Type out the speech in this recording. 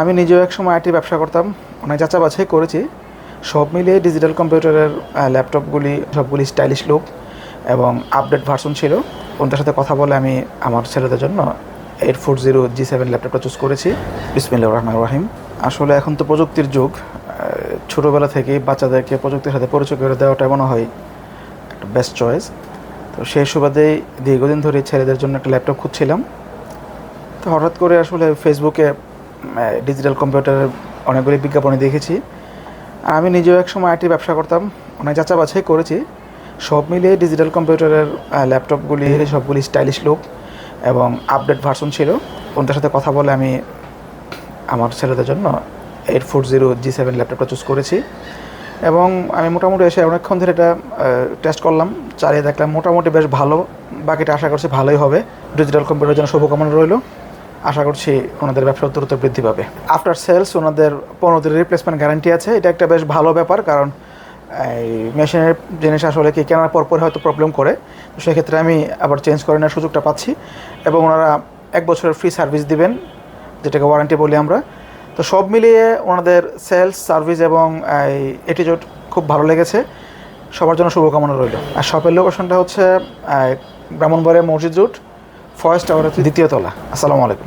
আমি নিজেও এক সময় আইটি ব্যবসা করতাম, অনেক যাচা বাছাই করেছি। সব মিলিয়ে ডিজিটাল কম্পিউটারের ল্যাপটপগুলি সবগুলি স্টাইলিশ লুক এবং আপডেট ভার্সন ছিল। ওনটার সাথে কথা বলে আমি আমার ছেলেদের জন্য eight four zero G seven ল্যাপটপটা চুজ করেছি। বিসমিল্লা রহমান রহিম। আসলে এখন তো প্রযুক্তির যুগ ছোটোবেলা থেকেই বাচ্চাদেরকে প্রযুক্তির সাথে পরিচয় করে দেওয়াটা মনে হয় একটা বেস্ট চয়েস তো সেই সুবাদেই দীর্ঘদিন ধরে ছেলেদের জন্য একটা ল্যাপটপ খুঁজছিলাম। তো হঠাৎ করে আসলে ফেসবুকে ডিজিটাল কম্পিউটারের অনেকগুলি বিজ্ঞাপনে দেখেছি। আর আমি নিজেও এক সময় আইটি ব্যবসা করতাম। অনেক যাচা বাছাই করেছি। সব মিলিয়ে ডিজিটাল কম্পিউটারের ল্যাপটপগুলি সবগুলি স্টাইলিশ লুক এবং আপডেট ভার্সন ছিল। ওনটার সাথে কথা বলে আমি আমার ছেলেদের জন্য eight four zero G seven ল্যাপটপটা চুজ করেছি। এবং আমি মোটামুটি এসে অনেকক্ষণ ধরে এটা টেস্ট করলাম। চালিয়ে দেখলাম মোটামুটি বেশ ভালো। বাকিটা আশা করছি ভালোই হবে। ডিজিটাল কম্পিউটারের জন্য শুভকামনা রইল। আশা করছি ওনাদের ব্যবসা দ্রুত বৃদ্ধি পাবে। আফটার সেলস ওনাদের পনেরো দিনের রিপ্লেসমেন্ট গ্যারান্টি আছে। এটা একটা বেশ ভালো ব্যাপার কারণ, এই মেশিনের জিনিস আসলে কি কেনার পর পরে হয়তো প্রবলেম করে। সেক্ষেত্রে আমি আবার চেঞ্জ করে নেওয়ার সুযোগটা পাচ্ছি এবং ওনারা এক বছরের ফ্রি সার্ভিস দিবেন, যেটাকে ওয়ারেন্টি বলি আমরা। তো সব মিলিয়ে ওনাদের সেলস সার্ভিস এবং, এই এটিটিউড খুব ভালো লেগেছে। সবার জন্য শুভকামনা রইল। আর শপের লোকেশনটা হচ্ছে ব্রাহ্মণবাড়িয়া মসজিদ রুট ফয়েস্ট টাওয়ারের দ্বিতীয় তলা। আসসালামু আলাইকুম।